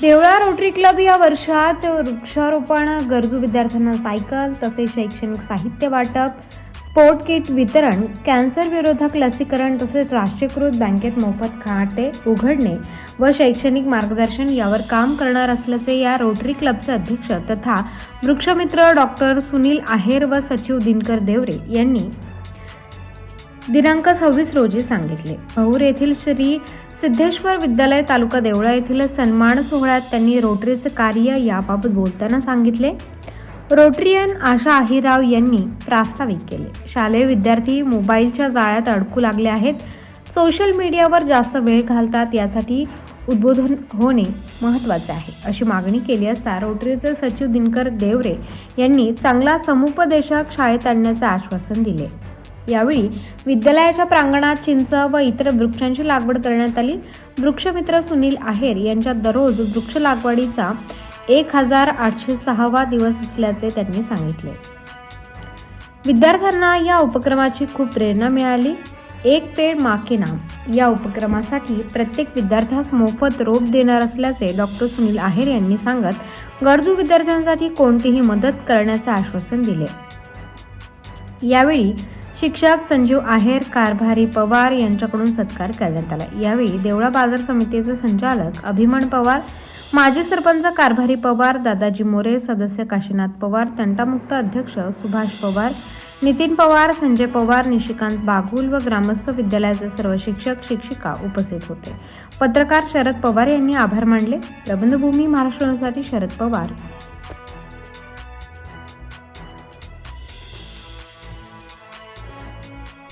Deola rotary club या वर्षात वृक्षारोपण गरजू विद्यार्थ्यांना सायकल तसेच शैक्षणिक साहित्य वाटप स्पोर्ट किट वितरण कॅन्सर विरोधक लसीकरण तसेच राष्ट्रीयकृत बँकेत मोफत खाते उघडणे व शैक्षणिक मार्गदर्शन यावर काम करणार असल्याचे या रोटरी क्लबचे अध्यक्ष तथा वृक्षमित्र डॉक्टर सुनील आहेर व सचिव दिनकर देवरे यांनी दिनांक सव्वीस रोजी सांगितले. भौर येथील श्री सिद्धेश्वर विद्यालय तालुका देवळा येथील सन्मान सोहळ्यात त्यांनी रोटरीचे कार्य याबाबत बोलताना सांगितले. रोटरियन आशा आहिराव यांनी प्रास्ताविक केले. शालेय विद्यार्थी मोबाईलच्या जाळ्यात अडकू लागले आहेत. सोशल मीडियावर जास्त वेळ घालतात यासाठी उद्बोधन होणे महत्त्वाचे आहे अशी मागणी केली असता रोटरीचे सचिव दिनकर देवरे यांनी चांगला समुपदेशक शाळेत आणण्याचे आश्वासन दिले. यावेळी विद्यालयाच्या प्रांगणात चिंच व इतर वृक्षांची लागवड करण्यात आली. वृक्षमित्र सुनील आहेर यांच्या दररोज वृक्ष लागवडीचा एक हजार आठशे सहावा दिवस असल्याचे त्यांनी सांगितले. विद्यार्थ्यांना या उपक्रमाची खूप प्रेरणा मिळाली. एक पेड माके नाम या उपक्रमासाठी प्रत्येक विद्यार्थ्यास मोफत रोप देणार असल्याचे डॉक्टर सुनील आहेर यांनी सांगत गरजू विद्यार्थ्यांसाठी कोणतीही मदत करण्याचे आश्वासन दिले. यावेळी शिक्षक संजीव आहेर कारभारी पवार यांच्याकडून सत्कार करण्यात आला. यावेळी देवळा बाजार समितीचे संचालक अभिमन पवार माजी सरपंच कारभारी पवार दादाजी मोरे सदस्य काशीनाथ पवार तंटामुक्त अध्यक्ष सुभाष पवार नितीन पवार संजय पवार निशिकांत बागुल व ग्रामस्थ विद्यालयाचे सर्व शिक्षक शिक्षिका उपस्थित होते. पत्रकार शरद पवार यांनी आभार मानले. प्रबंधभूमी महाराष्ट्रासाठी शरद पवार.